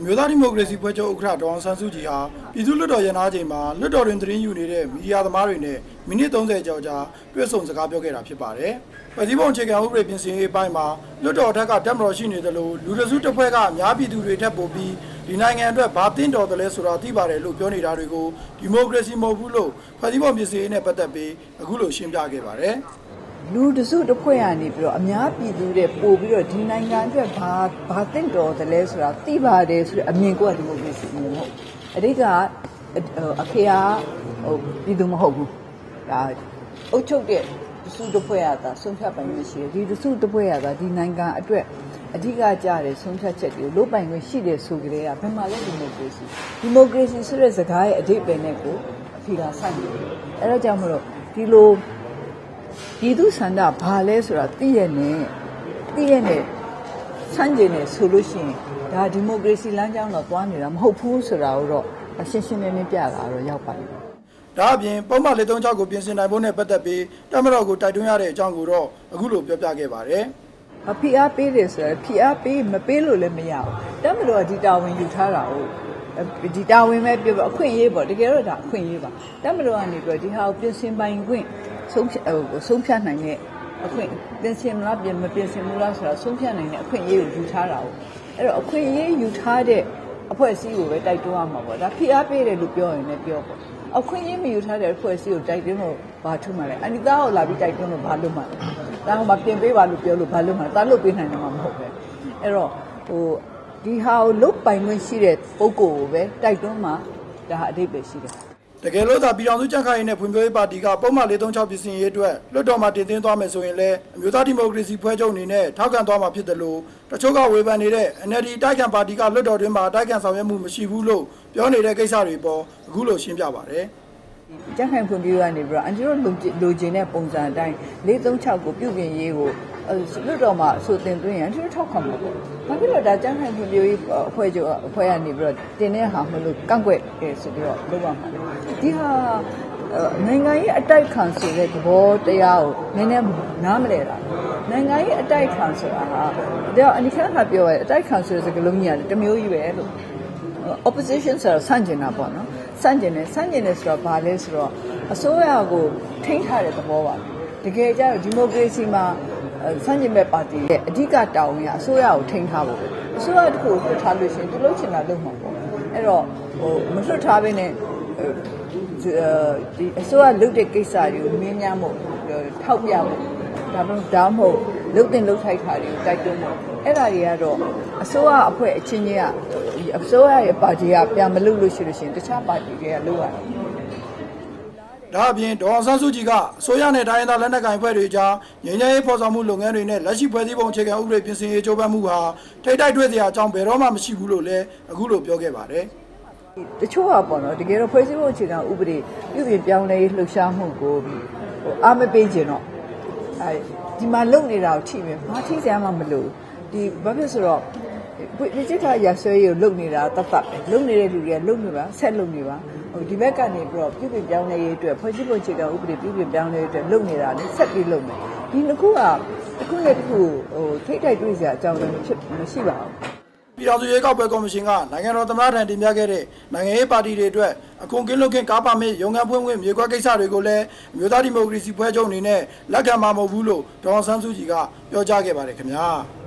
အမျိုးသားဒီမိုကရေစီဖွဲ့ချုပ်ဥက္ကဋ္ဌဒေါအောင်ဆန်းစုကြည်ဟာပြည်သူ့လွှတ်တော်ရန်အားချိန်မှာလွှတ်တော်တွင်သတင်းယူနေတဲ့မီဒီယာသမားတွေနဲ့မိနစ်30ကျော်ကြာတွေ့ဆုံစကားပြောခဲ့တာဖြစ်ပါတယ်။ပြည်သူ့ဘုံအခြေခံဥပဒေပြင်ဆင်ရေးအပိုင်းမှာလွှတ်တော်ထက်ကတက်မတော်ရှိနေသလိုလူတစုတစ်ဖွဲ့ကအများပြည်သူတွေထက်ပိုပြီးဒီနိုင်ငံအတွက်ဘာတင့်တော်တယ်လဲဆိုတာသိပါတယ်လို့ပြောနေတာတွေကိုဒီမိုကရေစီမဟုတ်ဘူးလို့ပြည်သူ့ဘုံပြင်ဆင်ရေးနဲ့ပတ်သက်ပြီးအခုလိုရှင်းပြခဲ့ပါတယ်။ လူတစုတစ်ဖွဲ့ကနေပြီးတော့အများပြည်သူတွေပို့ပြီးတော့ဒီနိုင်ငံအတွက်ဘာဘာတင့်တော်တယ်လဲဆိုတာသိပါတယ်ဆိုတဲ့အမြင်ကိုကဒီမိုကရေစီအမြင်မဟုတ်အဓိကအအဖေကဟိုပြည်သူမဟုတ်ဘူးဒါအုပ်ချုပ်တဲ့တစုတစ်ဖွဲ့ရတာဆုံးဖြတ်ပိုင်ခွင့်ရှိတယ်ဒီတစုတစ်ဖွဲ့ရတာဒီနိုင်ငံအတွက်အဓိကကြတဲ့ဆုံးဖြတ်ချက်တွေကိုလုတ်ပိုင်ခွင့်ရှိတယ်ဆိုကြတဲ့ကဘယ်မှာလဲဒီမိုကရေစီဒီမိုကရေစီဆိုတဲ့စကားရဲ့အဓိပ္ပာယ်နဲ့ကိုအဖေကဆိုင်တယ်အဲဒါကြောင့်မလို့ဒီလို ပြည်သူဆန္ဒဘာလဲဆိုတာသိရနဲ့သိရနဲ့စမ်းကျင်နေဆိုလို့ရှိရင်ဒါဒီမိုကရေစီလမ်းကြောင်းတော့သွားနေတာမဟုတ်ဘူးဆိုတာကိုတော့ရှင်းရှင်းလင်းလင်းပြတာတော့ရောက်ပါပြီဒါအပြင်ပုံမှန်လေးသုံးချောက်ကိုပြင်ဆင်နိုင်ဖို့နဲ့ပတ်သက်ပြီးတမတော်ကိုတိုက်တွန်းရတဲ့အကြောင်းကိုတော့အခုလိုပြောပြခဲ့ပါတယ်အဖိအားပေးတယ်ဆိုတော့ဖိအားပေးမပေးလို့လည်းမရဘူးတမလို့ကဒီတာဝန်ယူထားတာဟုတ်ဒီတာဝန်ပဲပြောအခွင့်အရေးပေါ့တကယ်တော့ဒါအခွင့်အရေးပါတမလို့ကနေပြီးဒီဟာကိုပြင်ဆင်ပိုင်ခွင့် ဆုံးဖြတ်ဟိုဆုံးဖြတ်နိုင်တဲ့အခွင့်ပြင်ဆင်မလားပြင်မပြင်ဆင်ဘူးလားဆိုတာဆုံးဖြတ်နိုင်တဲ့အခွင့်အရေးကိုယူထားတာဟုတ်အဲ့တော့အခွင့်အရေးယူထားတဲ့အဖွဲ့အစည်းကိုပဲတိုက်တွန်းရမှာပေါ့ဒါဖိအားပေးတယ်လို့ပြောရင်လည်းပြောပေါ့အခွင့်အရေးမယူထားတဲ့အဖွဲ့အစည်းကိုတိုက်တွန်းလို့ဘာထုမှလဲအနိသားကိုလာပြီးတိုက်တွန်းလို့ဘာလို့မှလဲဒါကမှပြင်ပေးပါလို့ပြောလို့ဘာလို့မှလဲဒါလို့ပေးနိုင်တယ်မှမဟုတ်ပဲအဲ့တော့ဟိုဒီဟာကိုလုတ်ပိုင်ခွင့်ရှိတဲ့ပုံကိုယ်ကိုပဲတိုက်တွန်းမှဒါဟာအဓိပ္ပာယ်ရှိတယ် တကယ်လို့သာပြည်တော်စုကြံ့ခိုင်ရေးနဲ့ဖွံ့ဖြိုးရေးပါတီကပုံမှန်လေးသုံးချောက်ပြင်ဆင်ရေးအတွက်လွှတ်တော်မှာတင်သွင်းသွားမယ်ဆိုရင်လည်းအမျိုးသားဒီမိုကရေစီဖွဲ့ချုပ်အနေနဲ့ထောက်ခံသွားမှာဖြစ်တယ်လို့တချို့ကဝေဖန်နေတဲ့ NLD တိုက်ခံပါတီကလွှတ်တော်တွင်းမှာတိုက်ခံဆောင်ရွက်မှုမရှိဘူးလို့ပြောနေတဲ့ကိစ္စတွေပေါ်အခုလိုရှင်းပြပါတယ်ကြက်ခိုင်ဖွံ့ဖြိုးကနေပြီးတော့အန်ဂျီရိုလိုလိုချင်တဲ့ပုံစံအတိုင်း436ကိုပြုပြင်ရေးကို လွတ်တော်မှာအဆိုတင်သွင်းရင်အန်ဂျီရိုထောက်ခံမှာပေါ့။ဘာဖြစ်လို့ဒါကြက်ခိုင်ဖွံ့ဖြိုးရေးအဖွဲ့ချုပ်အဖွဲ့ကနေပြီးတော့တင်တဲ့ဟာမလို့ကန့်ကွက်တယ်ဆိုပြီးတော့လုပ်ရမှာလေ။ဒီဟာနိုင်ငံရေးအတိုက်ခံဆိုတဲ့သဘောတရားကိုနည်းနည်းနားမလဲတာ။နိုင်ငံရေးအတိုက်ခံဆိုတာဟာဒါအနိခါကပြောရဲအတိုက်ခံဆိုတဲ့စကားလုံးကြီးကတမျိုးကြီးပဲလို့ opposition ဆိုတော့ဆန့်ကျင်တာပေါ့နော်ဆန့်ကျင်တယ်ဆန့်ကျင်တယ်ဆိုတော့ဘာလဲဆိုတော့အစိုးရကိုထိန်းထားတဲ့သဘောပါတကယ်ကြတော့ဒီမိုကရေစီမှာ ဆန့်ကျင်မဲ့ပါတီရဲ့အဓိကတာဝန်ကအစိုးရကိုထိန်းထားဖို့အစိုးရတခုကိုလွှတ်ထားလို့ရှိရင်သူလုပ်ချင်တာလုပ်မှာပေါ့အဲ့တော့ဟိုမလွှတ်ထားဘဲနဲ့ဒီအစိုးရလုပ်တဲ့ကိစ္စတွေကိုမင်းများမို့ထောက်ပြဖို့ဒါမှမဟုတ်ဒါမှမဟုတ်လုတ်တင်လုတ်ထိုက်တာတွေကိုတိုက်တွန်းဖို့အဲ့ဒါတွေကတော့အစိုးရအဖွဲ့အချင်းချင်းကအစိုးရရဲ့ပါတီကပြန်မလုပ်လို့ရှိလို့ရှိရင်တခြားပါတီတွေကလုပ်ရတယ် ဒါအပြင်ဒေါ်အောင်ဆန်းစုကြည်ကအစိုးရနဲ့တိုင်းရင်းသားလက်နက်ကိုင်ဖွဲ့တွေကြားငြိမ်းချမ်းရေးဖော်ဆောင်မှုလုပ်ငန်းတွေနဲ့လက်ရှိဖွဲ့စည်းပုံအခြေခံဥပဒေပြင်ဆင်ရေးကြိုးပမ်းမှုဟာထိတိုက်တွေ့စရာအကြောင်းဘယ်တော့မှမရှိဘူးလို့လည်းအခုလိုပြောခဲ့ပါတယ်တချို့ကပေါ့နော်တကယ်တော့ဖွဲ့စည်းပုံအခြေခံဥပဒေပြုပြင်ပြောင်းလဲရေးလှုပ်ရှားမှုကိုဟိုအားမပေးခြင်းတော့အဲဒီမှာလုံနေတာကိုထိမယ်ဘာထိစရာမှမလိုဒီဘာဖြစ်ဆိုတော့ဒီจิตထားရဆွဲရေးကိုလုံနေတာတတ်တတ်ပဲလုံနေတဲ့လူတွေကလုံနေပါဆက်လုံနေပါ ဟိုဒီဘက်ကနေပြီးတော့ပြုပြင်ပြောင်းလဲရေးအတွက်ဖွဲ့စည်းပုံအခြေခံဥပဒေပြုပြင်ပြောင်းလဲရေးအတွက်လုံနေတာလေဆက်ပြီးလုံမယ်ဒီနှစ်ခုကတစ်ခုနဲ့တစ်ခုဟိုထိတ်တိုက်တွေ့စရာအကြောင်းလည်းဖြစ်မရှိပါဘူးပြည်တော်စုရေးကောက်ပွဲကော်မရှင်ကနိုင်ငံတော်သမ္မတထံတင်ပြခဲ့တဲ့နိုင်ငံရေးပါတီတွေအတွက်အခွန်ကင်းလွတ်ခင်းကားပါမစ်ရုံငန်းဖွင့်ခွင့်မြေကွက်ကိစ္စတွေကိုလည်းအမျိုးသားဒီမိုကရေစီဖွဲ့ချုပ်အနေနဲ့လက်ခံမှာမဟုတ်ဘူးလို့ဒေါ်အောင်ဆန်းစုကြည်ကပြောကြားခဲ့ပါတယ်ခင်ဗျာ။